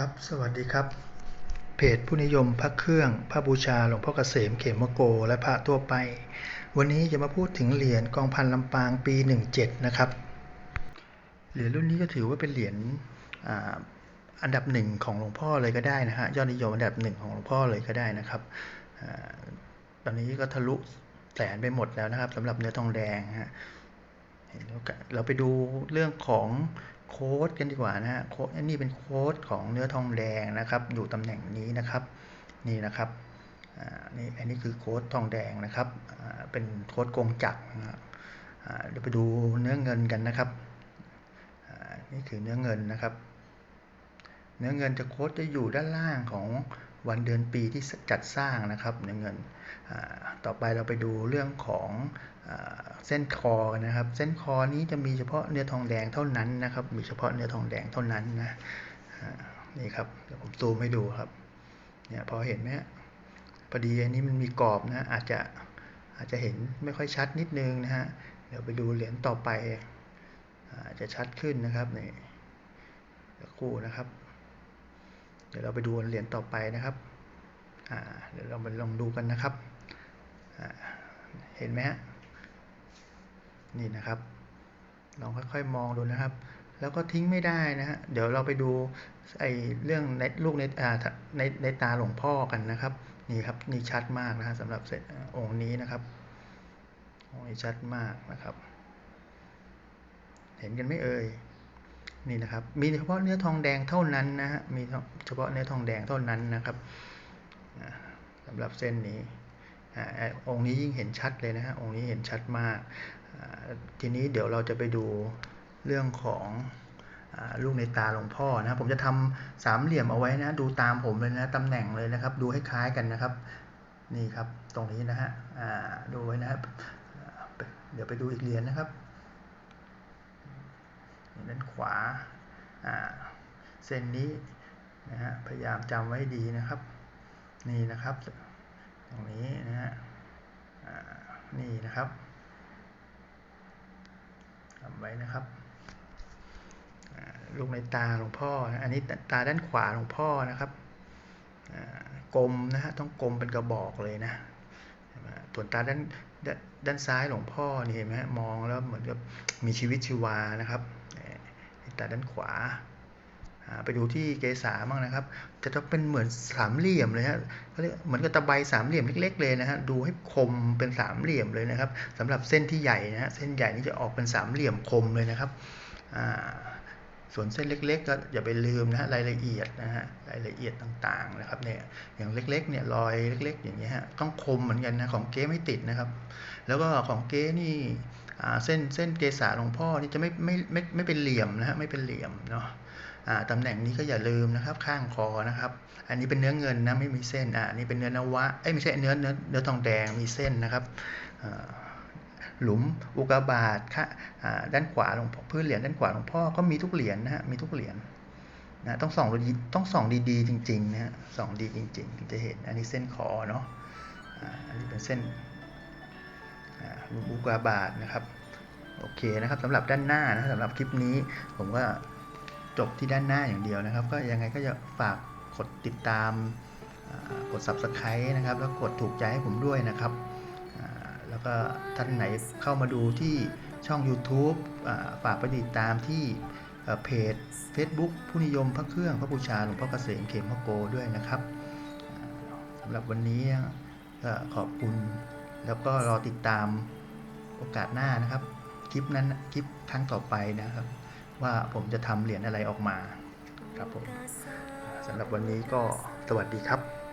ครับ สวัสดีครับ เพจผู้นิยมพระเครื่อง พระบูชาหลวงพ่อเกษมเขมโก และพระทั่วไป วันนี้จะมาพูดถึงเหรียญกองพันลำปางปี 17 นะครับ เหรียญรุ่นนี้ก็ถือว่าเป็นเหรียญอ,อันดับหนึ่งของหลวงพ่อเลยก็ได้นะฮะ ยอดนิยมอันดับหนึ่งของหลวงพ่อเลยก็ได้นะครับอตอนนี้ก็ทะลุแสนไปหมดแล้วนะครับสำหรับเนื้อทองแดงฮะเห็นแล้วกันเราไปดูเรื่องของ โค้ดกันดีกว่านะฮะโค้ดอันนี้เป็นโค้ดของเนื้อทองแดงนะครับ อยู่ตำแหน่งนี้นะครับ นี่นะครับอ่านี่อันนี้คือโค้ดทองแดงนะครับอ่าเป็นโค้ดกงจักรอ่าเดี๋ยวไปดูเนื้อเงินกันนะครับอ่านี่คือเนื้อเงินนะครับ เนื้อเงินจะโค้ดจะอยู่ด้านล่างของ วันเดือนปีที่จัดสร้างนะครับเนื้อเงินต่อไปเราไปดูเรื่องของเส้นคอกันนะครับ เส้นคอนี้จะมีเฉพาะเนื้อทองแดงเท่านั้นนะครับ มีเฉพาะเนื้อทองแดงเท่านั้นนะนี่ครับเดี๋ยวผมซูมให้ดูครับเนี่ยพอเห็นไหมพอดีอันนี้มันมีกรอบนะอาจจะอาจจะเห็นไม่ค่อยชัดนิดนึงนะฮะเดี๋ยวไปดูเหรียญต่อไปอาจจะชัดขึ้นนะครับนี่คู่นะครับ ดี๋ยวเราไปดูเหรียญต่อไปนะครับเดี๋ยวเรามาลองดูกันนะครับ เห็นไหมฮะ นี่นะครับ ลองค่อยๆมองดูนะครับ แล้วก็ทิ้งไม่ได้นะฮะ เดี๋ยวเราไปดูไอ้เรื่องในลูกในอ่าในในตาหลวงพ่อกันนะครับ นี่ครับ นี่ชัดมากนะฮะสำหรับเสร็จองค์นี้นะครับ องค์นี้ชัดมากนะครับ เห็นกันไหมเอ่ย นี่นะครับ มีเฉพาะเนื้อทองแดงเท่านั้นนะฮะ มีเฉพาะเนื้อทองแดงเท่านั้นนะครับสำหรับเส้นนี้องค์นี้ยิ่งเห็นชัดเลยนะฮะ องค์นี้เห็นชัดมาก ทีนี้เดี๋ยวเราจะไปดูเรื่องของลูกในตาหลวงพ่อนะผมจะทำสามเหลี่ยมเอาไว้นะ ดูตามผมเลยนะตำแหน่งเลยนะครับ ดูให้คล้ายกันนะครับ นี่ครับ ตรงนี้นะฮะดูไว้นะครับ เดี๋ยวไปดูอีกเหรียญนะครับ ด้านขวาเส้นนี้นะฮะพยายามจำไว้ดีนะครับ นี่นะครับตรงนี้นะฮะนี่นะครับทำไว้นะครับลูกในตาหลวงพ่อนะอันนี้ตาด้านขวาหลวงพ่อนะครับกลมนะฮะต้องกลมเป็นกระบอกเลยนะส่วนตาด้าน ด้านซ้ายหลวงพ่อนี่เห็นไหมมองแล้วเหมือนกับมีชีวิตชีวานะครับตาด้านขวา ไปดูที่เกษาบ้างนะครับ จะต้องเป็นเหมือนสามเหลี่ยมเลยฮะเขาเรียกเหมือนกับตะไบสามเหลี่ยมเล็ก ๆ เลยนะฮะ ดูให้คมเป็นสามเหลี่ยมเลยนะครับสำหรับเส้นที่ใหญ่นะฮะ เส้นใหญ่นี่จะออกเป็นสามเหลี่ยมคมเลยนะครับ ส่วนเส้นเล็ก ๆ ก็อย่าไปลืมนะฮะรายละเอียดนะฮะรายละเอียดต่างๆนะครับเนี่ยอย่างเล็กๆเนี่ยรอยเล็ก ๆ อย่างเงี้ยฮะต้องคมเหมือนกันนะของเก๊ไม่ติดนะครับ แล้วก็ของเก๊นี่เส้นเส้นเกษาหลวงพ่อนี่จะไม่ไม่ไม่ไม่เป็นเหลี่ยมนะฮะไม่เป็นเหลี่ยมเนาะตำแหน่งนี้ก็อย่าลืมนะครับข้างคอนะครับ อันนี้เป็นเนื้อเงินนะไม่มีเส้นอ่านี่เป็นเนื้อนวะเอ้ยไม่ใช่เนื้อเนื้อเนื้อทองแดงมีเส้นนะครับ หลุมอุกาบาตค่ะด้านขวาหลวงพ่อพื้นเหรียญด้านขวาหลวงพ่อก็มีทุกเหรียญนะฮะมีทุกเหรียญนะต้องส่องดีต้องส่องดีๆ จริงๆนะฮะส่องดีจริงๆถึงจะเห็นอันนี้เส้นคอเนาะอันนี้เป็นเส้นหลุมอุกาบาตนะครับโอเคนะครับสำหรับด้านหน้านะสำหรับคลิปนี้ผมก็จบที่ด้านหน้าอย่างเดียวนะครับ ก็ยังไงก็จะฝากกดติดตามกด subscribe นะครับ แล้วกดถูกใจให้ผมด้วยนะครับ แล้วก็ท่านไหนเข้ามาดูที่ช่อง YouTube ฝากไปติดตามที่เพจ Facebook ผู้นิยมพระเครื่องพระบูชาหลวงพ่อเกษมเขมพระโกด้วยนะครับสำหรับวันนี้ก็ขอบคุณ แล้วก็รอติดตามโอกาสหน้านะครับ คลิปนั้นคลิปครั้งต่อไปนะครับ ว่าผมจะทำเหรียญอะไรออกมาครับผมสำหรับวันนี้ก็สวัสดีครับ